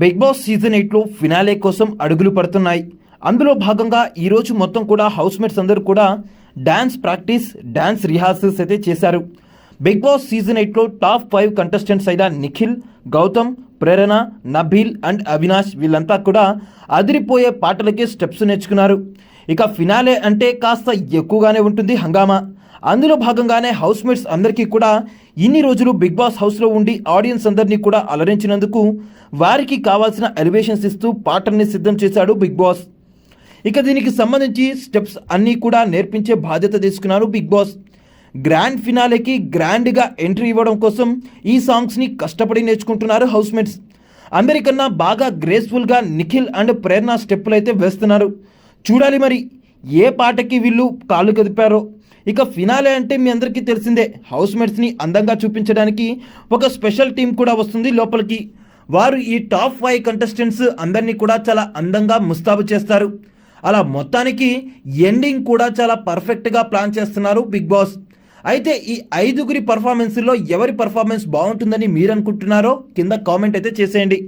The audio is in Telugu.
బిగ్ బాస్ సీజన్ ఎయిట్లో ఫినాలే కోసం అడుగులు పడుతున్నాయి. అందులో భాగంగా ఈరోజు మొత్తం కూడా హౌస్ మేట్స్ అందరూ కూడా డ్యాన్స్ ప్రాక్టీస్ డ్యాన్స్ రిహార్సల్స్ అయితే చేశారు. బిగ్ బాస్ సీజన్ ఎయిట్లో టాప్ ఫైవ్ కంటెస్టెంట్స్ అయిన నిఖిల్ గౌతమ్ ప్రేరణ నబీల్ అండ్ అవినాష్ వీళ్ళంతా కూడా అదిరిపోయే పాటలకే స్టెప్స్ నేర్చుకున్నారు. ఇక ఫినాలే అంటే కాస్త ఎక్కువగానే ఉంటుంది హంగామా. అందులో భాగంగానే హౌస్ మేట్స్ అందరికీ కూడా ఇన్ని రోజులు బిగ్ బాస్ హౌస్లో ఉండి ఆడియన్స్ అందరినీ కూడా అలరించినందుకు వారికి కావాల్సిన ఎలివేషన్స్ ఇస్తూ పాటల్ని సిద్ధం చేశాడు బిగ్ బాస్. ఇక దీనికి సంబంధించి స్టెప్స్ అన్నీ కూడా నేర్పించే బాధ్యత తీసుకున్నారు బిగ్ బాస్. గ్రాండ్ ఫినాలేకి గ్రాండ్గా ఎంట్రీ ఇవ్వడం కోసం ఈ సాంగ్స్ని కష్టపడి నేర్చుకుంటున్నారు హౌస్ మేట్స్ అందరికన్నా బాగా గ్రేస్ఫుల్గా నిఖిల్ అండ్ ప్రేరణ స్టెప్పులు అయితే వేస్తున్నారు. చూడాలి మరి ఏ పాటకి వీళ్ళు కాళ్ళు కదిపారో. ఇక ఫినాలే అంటే మీ అందరికీ తెలిసిందే హౌస్ మేట్స్ని అందంగా చూపించడానికి ఒక స్పెషల్ టీం కూడా వస్తుంది లోపలికి. వారు ఈ టాప్ ఫైవ్ కంటెస్టెంట్స్ అందరినీ కూడా చాలా అందంగా ముస్తాబు చేస్తారు. అలా మొత్తానికి ఎండింగ్ కూడా చాలా పర్ఫెక్ట్గా ప్లాన్ చేస్తున్నారు బిగ్ బాస్ అయితే ఈ ఐదుగురి పర్ఫార్మెన్స్లో ఎవరి పర్ఫార్మెన్స్ బాగుంటుందని మీరు అనుకుంటున్నారో కింద కామెంట్ అయితే చేసేయండి.